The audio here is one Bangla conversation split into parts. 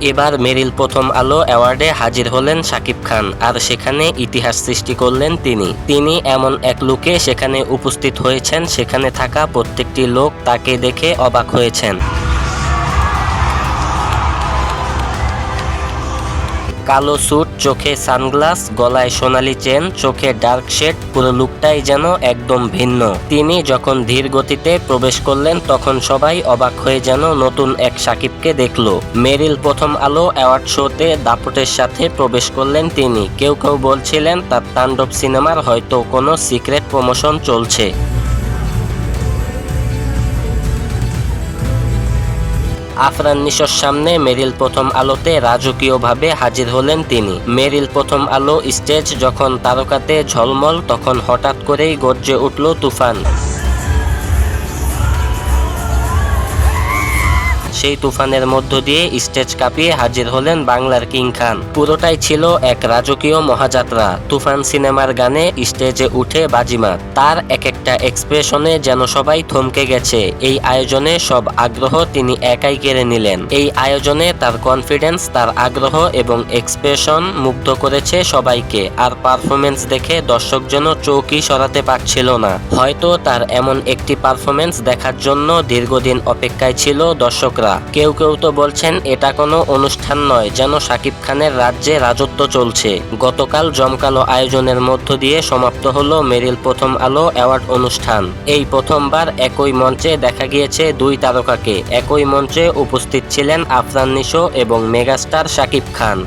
এবার মেরিল প্রথম আলো অ্যাওয়ার্ডে হাজির হলেন শাকিব খান, আর সেখানে ইতিহাস সৃষ্টি করলেন তিনি। তিনি এমন এক লুকে সেখানে উপস্থিত হয়েছেন, সেখানে থাকা প্রত্যেকটি লোক তাকে দেখে অবাক হয়েছেন। কালো স্যুট, চোখে সানগ্লাস, গলায় সোনালি চেন, চোখে ডার্ক শেড, পুরো লুকটাই যেন একদম ভিন্ন। তিনি যখন ধীর গতিতে প্রবেশ করলেন, তখন সবাই অবাক হয়ে যেন নতুন এক সাকিবকে দেখল। মেরিল প্রথম আলো অ্যাওয়ার্ড শোতে দাপটের সাথে প্রবেশ করলেন তিনি। কেউ কেউ বলছিলেন, তার তাণ্ডব সিনেমার হয়তো কোনো সিক্রেট প্রমোশন চলছে। আফরান নিশোর সামনে মেরিল প্রথম আলোতে রাজকীয়ভাবে হাজির হলেন তিনি। মেরিল প্রথম আলো স্টেজ যখন তারকাতে ঝলমল, তখন হঠাৎ করেই গর্জে উঠল তুফান। সেই তুফানের মধ্য দিয়ে স্টেজ কাঁপিয়ে হাজির হলেন বাংলার কিং খান। পুরোটাই ছিল এক রাজকীয় মহাযাত্রা। তুফান সিনেমার গানে স্টেজে উঠে বাজিমাত। তার এক একটা এক্সপ্রেশনে যেন সবাই থমকে গেছে। এই আয়োজনে সব আগ্রহ তিনি একাই কেড়ে নিলেন। এই আয়োজনে তার কনফিডেন্স তার আগ্রহ এবং এক্সপ্রেশন মুগ্ধ করেছে সবাইকে। আর পারফরমেন্স দেখে দর্শক যেন চৌকি সরাতে পারছিল না। হয়তো তার এমন একটি পারফরমেন্স দেখার জন্য দীর্ঘদিন অপেক্ষায় ছিল দর্শকরা। কেউ কেউ তো বলছেন, এটা কোনো অনুষ্ঠান নয়, যেন শাকিব খানের রাজ্যে রাজত্ব চলছে। গতকাল জমকালো আয়োজনের মধ্য দিয়ে সমাপ্ত হলো মেরিল প্রথম আলো অ্যাওয়ার্ড অনুষ্ঠান। এই প্রথমবার একই মঞ্চে দেখা গিয়েছে দুই তারকাকে। একই মঞ্চে উপস্থিত ছিলেন আফরান নিশো এবং মেগাস্টার শাকিব খান।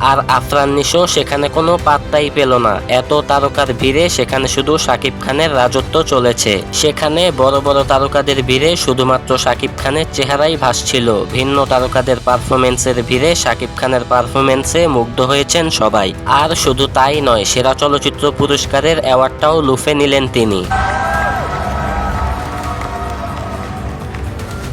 আর আফরান নিশো সেখানে কোনো পাত্তাই পেল না। এত তারকার ভিড়ে সেখানে শুধু শাকিব খানের রাজত্ব চলেছে। সেখানে বড় বড় তারকাদের ভিড়ে শুধুমাত্র শাকিব খানের চেহারাই ভাসছিল। ভিন্ন তারকাদের পারফরমেন্সের ভিড়ে শাকিব খানের পারফরমেন্সে মুগ্ধ হয়েছেন সবাই। আর শুধু তাই নয়, সেরা চলচ্চিত্র পুরস্কারের অ্যাওয়ার্ডটাও লুফে নিলেন তিনি।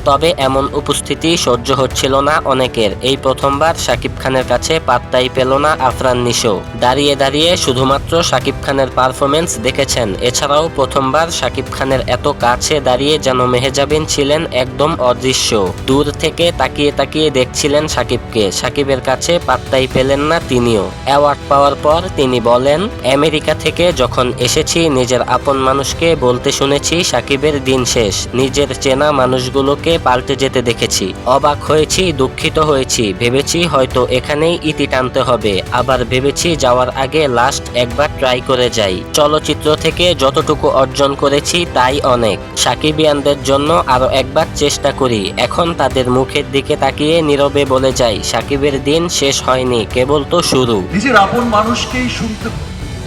তবে এমন উপস্থিতি সহ্য হচ্ছিল না অনেকের। এই প্রথমবার শাকিব খানের কাছে পাত্তাই পেল না আফরান নিশো। দাঁড়িয়ে দাঁড়িয়ে শুধুমাত্র শাকিব খানের পারফরমেন্স দেখেছেন। এছাড়াও প্রথমবার শাকিব খানের এত কাছে দাঁড়িয়ে যেন মেহেজাবিন ছিলেন একদম অদৃশ্য। দূর থেকে তাকিয়ে তাকিয়ে দেখছিলেন শাকিবকে। শাকিবের কাছে পাত্তাই পেলেন না তিনিও। অ্যাওয়ার্ড পাওয়ার পর তিনি বলেন, আমেরিকা থেকে যখন এসেছি, নিজের আপন মানুষকে বলতে শুনেছি সাকিবের দিন শেষ। নিজের চেনা মানুষগুলোকে পাল্টে যেতে দেখেছি। অবাক হয়েছি, দুঃখিত হয়েছি। ভেবেছি হয়তো এখানেই ইতি টানতে হবে। আবার ভেবেছি যাওয়ার আগে লাস্ট একবার ট্রাই করে যাই। চলচ্চিত্র থেকে যতটুকু অর্জন করেছি তাই অনেক। সাকিবিয়ানদের জন্য আরও একবার চেষ্টা করি। এখন তাদের মুখের দিকে তাকিয়ে নীরবে বলে যাই, সাকিবের দিন শেষ হয়নি, কেবল তো শুরু। নিজের আপন মানুষকেই শুনতে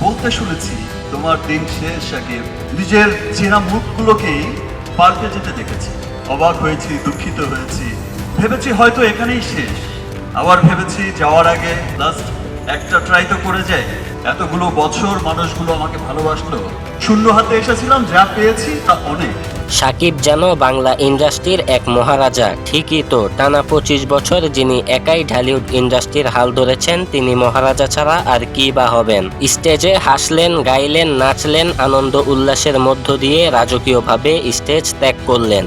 বলতে শুনেছি, তোমার দিন শেষ আগে নিজের চেনা মুখগুলোকেই পাল্টে যেতে দেখেছি। অবাক হয়েছি, দুঃখিত হয়েছি। ভেবেছি হয়তো এখানেই শেষ। আবার ভেবেছি যাওয়ার আগে লাস্ট একটা ট্রাই তো করে যাই। এতগুলো বছর মানুষগুলো আমাকে ভালোবাসলো। শূন্য হাতে এসেছিলাম, যা পেয়েছি তা অনেক। সাকিব যেন বাংলা ইন্ডাস্ট্রির এক মহারাজা, ঠিকই তো, টানা পঁচিশ বছর যিনি একাই ঢালিউড ইন্ডাস্ট্রির হাল ধরেছেন, তিনি মহারাজা ছাড়া আর কি বা হবেন? স্টেজে হাসলেন, গাইলেন, নাচলেন, আনন্দ উল্লাসের মধ্য দিয়ে রাজকীয়ভাবে স্টেজ ত্যাগ করলেন।